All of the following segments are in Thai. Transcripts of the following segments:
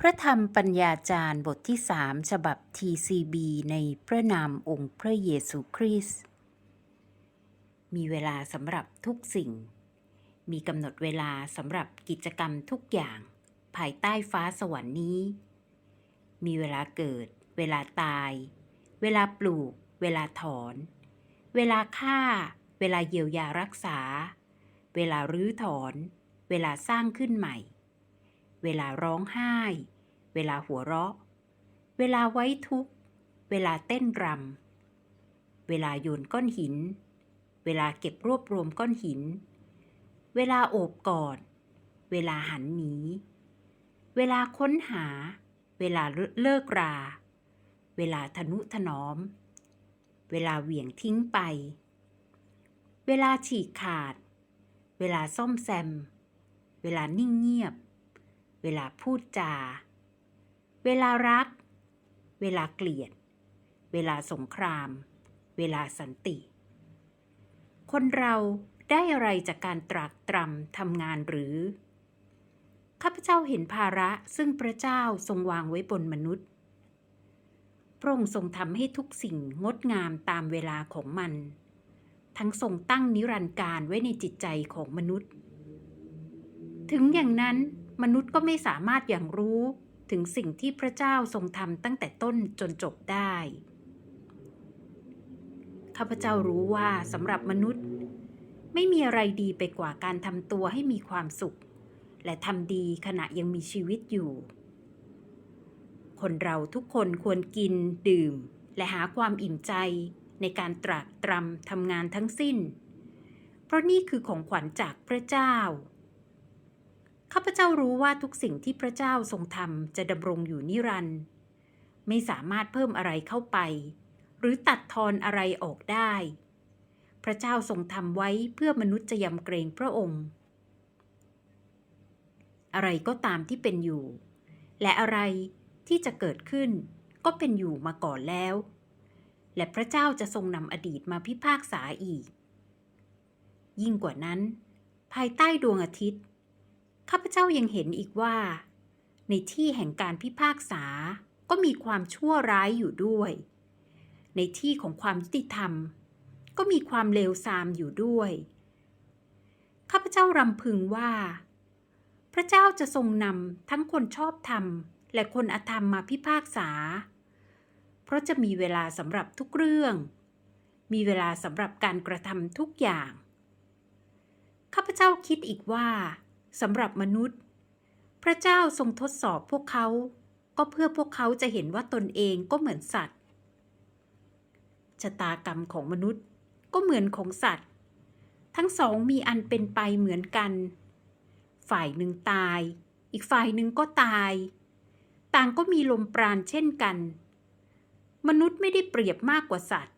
พระธรรมปัญญาจารย์บทที่สามฉบับ TCB ในพระนามองค์พระเยซูคริสต์มีเวลาสำหรับทุกสิ่ง มีกำหนดเวลาสำหรับกิจกรรมทุกอย่าง ภายใต้ฟ้าสวรรค์นี้ มีเวลาเกิด เวลาตาย เวลาปลูก เวลาถอน เวลาฆ่า เวลาเยียวยารักษา เวลารื้อถอน เวลาสร้างขึ้นใหม่ เวลาร้องไห้ เวลาหัวเราะ เวลาไว้ทุกข์ เวลาเต้นรำ เวลาโยนก้อนหิน เวลาเก็บรวบรวมก้อนหิน เวลาโอบกอด เวลาหันหนี เวลาค้นหา เวลาเลิกรา เวลาทนุถนอม เวลาเหวี่ยงทิ้งไป เวลาฉีกขาด เวลาซ่อมแซม เวลานิ่งเงียบ เวลาพูดจา เวลารัก เวลาเกลียด เวลาสงคราม เวลาสันติ คนเราได้อะไรจากการตรากตรำทำงานหรือ ข้าพเจ้าเห็นภาระซึ่งพระเจ้าทรงวางไว้บนมนุษย์ พระองค์ทรงทำให้ทุกสิ่งงดงามตามเวลาของมัน ทั้งทรงตั้งนิรันดร์การไว้ในจิตใจของมนุษย์ ถึงอย่างนั้น มนุษย์ก็ไม่สามารถอย่างรู้ถึงสิ่งที่พระเจ้าทรงทำตั้งแต่ต้นจนจบได้ ข้าพเจ้ารู้ว่าสำหรับมนุษย์ ไม่มีอะไรดีไปกว่าการทำตัวให้มีความสุข และทำดีขณะยังมีชีวิตอยู่ คนเราทุกคนควรกินดื่ม และหาความอิ่มใจในการตรากตรำทำงานทั้งสิ้น เพราะนี่คือของขวัญจากพระเจ้า ข้าพเจ้ารู้ว่าทุกสิ่งที่พระเจ้าทรงทำจะดำรงอยู่นิรันดร์ไม่สามารถเพิ่มอะไรเข้าไป หรือตัดทอนอะไรออกได้ พระเจ้าทรงทำไว้เพื่อมนุษย์จะยำเกรงพระองค์ อะไรก็ตามที่เป็นอยู่ และอะไรที่จะเกิดขึ้นก็เป็นอยู่มาก่อนแล้ว และพระเจ้าจะทรงนำอดีตมาพิพากษาอีก ยิ่งกว่านั้น ภายใต้ดวงอาทิตย์ ข้าพเจ้ายังเห็นอีกว่า ในที่แห่งการพิพากษาก็มีความชั่วร้ายอยู่ด้วย ในที่ของความยุติธรรม ก็มีความเลวทรามอยู่ด้วย ข้าพเจ้ารำพึงว่า พระเจ้าจะทรงนำทั้งคนชอบธรรม และคนอธรรมมาพิพากษา เพราะจะมีเวลาสำหรับทุกเรื่อง มีเวลาสำหรับการกระทำทุกอย่าง ข้าพเจ้าคิดอีกว่า สำหรับมนุษย์ พระเจ้าทรงทดสอบพวกเขา ก็เพื่อพวกเขาจะเห็นว่าตนเองก็เหมือนสัตว์ ชะตากรรมของมนุษย์ก็เหมือนของสัตว์ ทั้งสองมีอันเป็นไปเหมือนกัน ฝ่ายหนึ่งตาย อีกฝ่ายหนึ่งก็ตาย ต่างก็มีลมปราณเช่นกัน มนุษย์ไม่ได้เปรียบมากกว่าสัตว์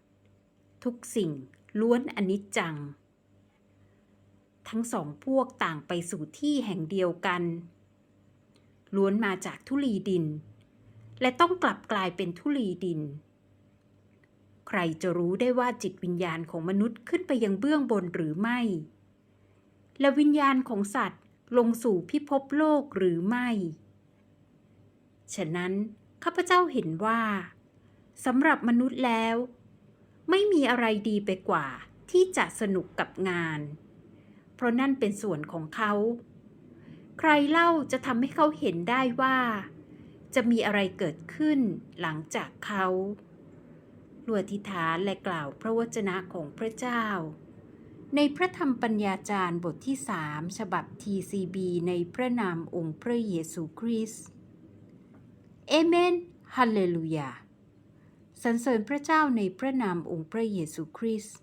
ทุกสิ่งล้วนอนิจจัง ทั้งสองพวกต่างไปสู่ที่แห่งเดียวกัน ล้วนมาจากทุลีดิน และต้องกลับกลายเป็นทุลีดิน ใครจะรู้ได้ว่าจิตวิญญาณของมนุษย์ขึ้นไปยังเบื้องบนหรือไม่ และวิญญาณของสัตว์ลงสู่พิภพโลกหรือไม่ ฉะนั้นข้าพเจ้าเห็นว่าสำหรับมนุษย์แล้ว ไม่มีอะไรดีไปกว่าที่จะสนุกกับงาน เพราะนั่นเป็นส่วนของเขา ใครเล่าจะทำให้เขาเห็นได้ว่า จะมีอะไรเกิดขึ้นหลังจากเขาลวทิฐานและกล่าวพระวจนะของพระเจ้า ในพระธรรมปัญญาจารย์บทที่สามฉบับ TCB ในพระนามองค์พระเยซูคริสต์เอเมนฮาเลลูยาสรรเสริญพระเจ้าในพระนามองค์พระเยซูคริสต์